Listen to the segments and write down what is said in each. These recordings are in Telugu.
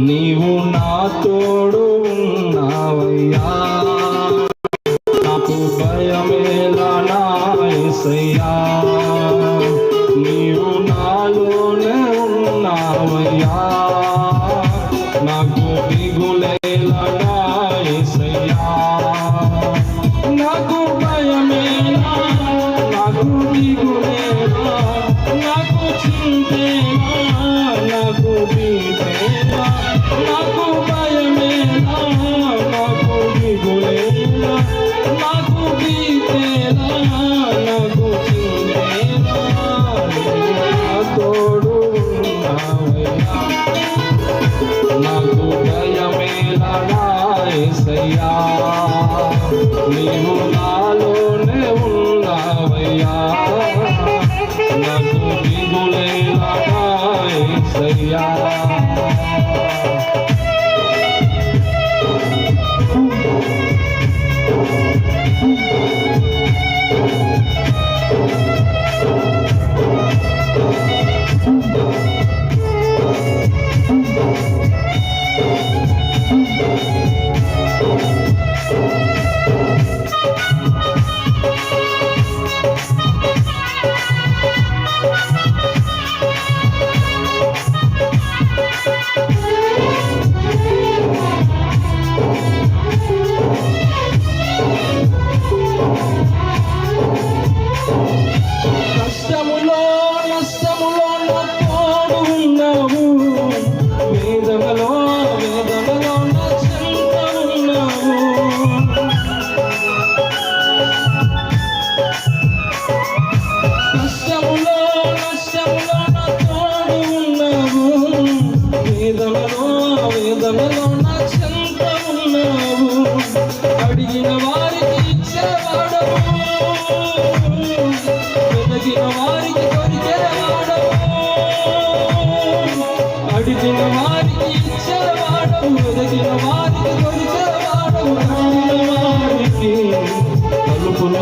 నీవు నాతో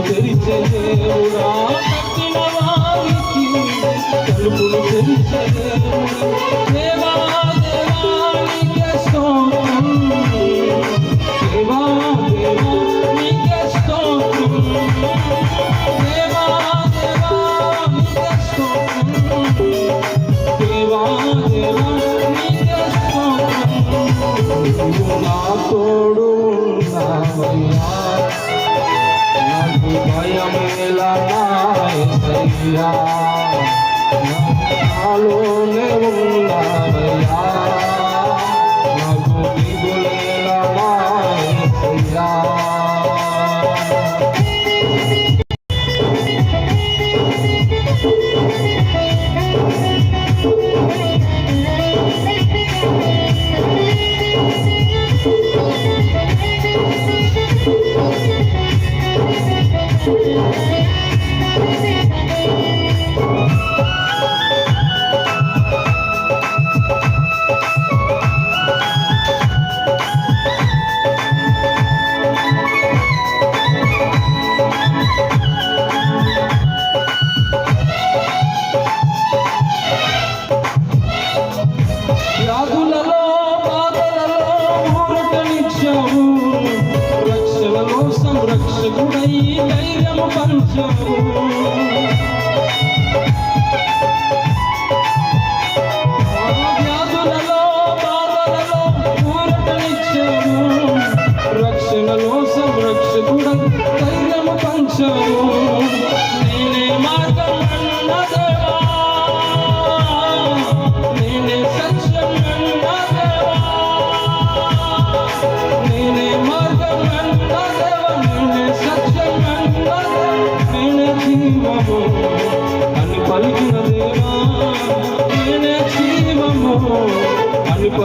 తెరిచే దేవుడా తక్కిన వారికి తలుపులు తెరిచే শ্রীরাম আলো নেবন্দা రక్షణలో సంరక్షకుడ ధైర్యము పంచము.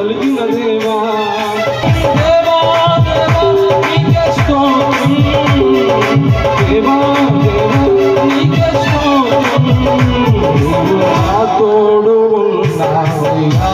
కలిగిన దేవా దేవా నీకే స్తోత్రం దేవా దేవా నీకే స్తోత్రం తోడు ఉన్నావు